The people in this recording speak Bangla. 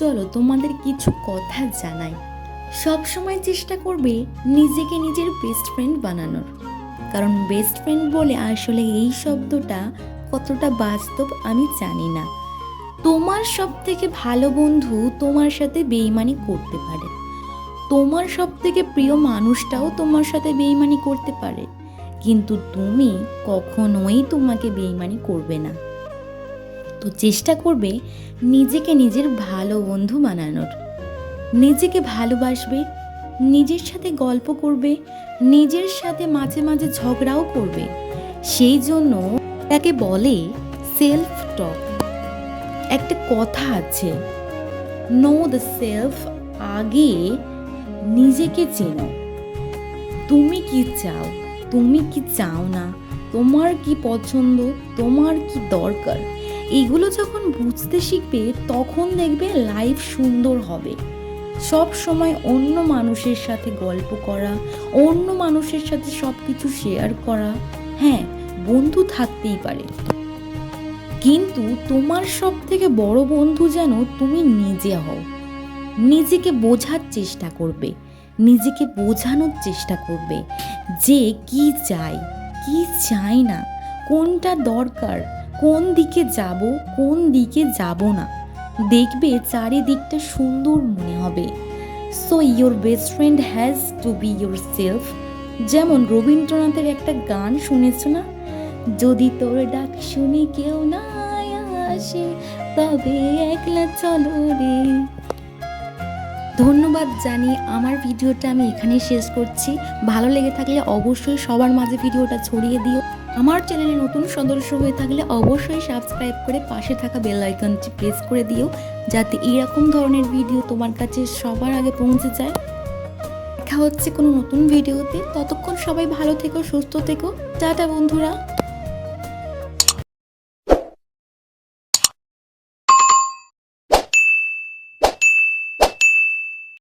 চলো তোমাদের কিছু কথা জানাই। সব সময় চেষ্টা করবে নিজেকে নিজের বেস্ট ফ্রেন্ড বানানোর। কারণ বেস্ট ফ্রেন্ড বলে আসলে এই শব্দটা কতটা বাস্তব আমি জানি না। তোমার সব থেকে ভালো বন্ধু তোমার সাথে বেইমানি করতে পারে। তোমার সব থেকে প্রিয় মানুষটাও তোমার সাথে বেইমানি করতে পারে। কিন্তু তুমি কখনোই তোমাকে বেইমানি করবে না। তো চেষ্টা করবে নিজেকে নিজের ভালো বন্ধু বানানোর। নিজেকে ভালোবাসবে, নিজের সাথে গল্প করবে, নিজের সাথে মাঝে মাঝে ঝগড়াও করবে। সেই জন্য তাকে বলে সেলফ টক একটা কথা আছে নো দ্য সেলফ আগে নিজেকে চেনো। তুমি কি চাও? তুমি কি চাও না? তোমার কি পছন্দ? তোমার কি দরকার? এগুলো যখন বুঝতে শিখবে, তখন দেখবে লাইফ সুন্দর হবে। সব সময় অন্য মানুষের সাথে গল্প করা, অন্য মানুষের সাথে সব কিছু শেয়ার করা হ্যাঁ বন্ধু থাকতেই পারে। কিন্তু তোমার সব থেকে বড় বন্ধু যেন তুমি নিজে হও। নিজেকে বোঝার চেষ্টা করবে, নিজেকে বোঝানোর চেষ্টা করবে যে কি চাই কি চাই না, কোনটা দরকার কোন দিকে যাব, কোন দিকে যাব না। দেখবে চারিদিকটা সুন্দর মনে হবে। So your best friend has to be yourself যেমন রবীন্দ্রনাথের একটা গান শুনেছ না? যদি তোর ডাক শুনি কেউ না আসে, তবে একলা চলো রে। ধন্যবাদ জানি আমার ভিডিওটা আমি এখানে শেষ করছি। ভালো লেগে থাকলে অবশ্যই সবার মাঝে ভিডিওটা ছড়িয়ে দিও। আমার চ্যানেলে নতুন সদস্য হয়ে থাকলে অবশ্যই সাবস্ক্রাইব করে পাশে থাকা বেল আইকনটি প্রেস করে দিও, যাতে এরকম ধরনের ভিডিও তোমার কাছে সবার আগে পৌঁছে যায়। দেখা হচ্ছে কোনো নতুন ভিডিওতে। ততক্ষণ সবাই ভালো থেকো, সুস্থ থেকো। টাটা বন্ধুরা।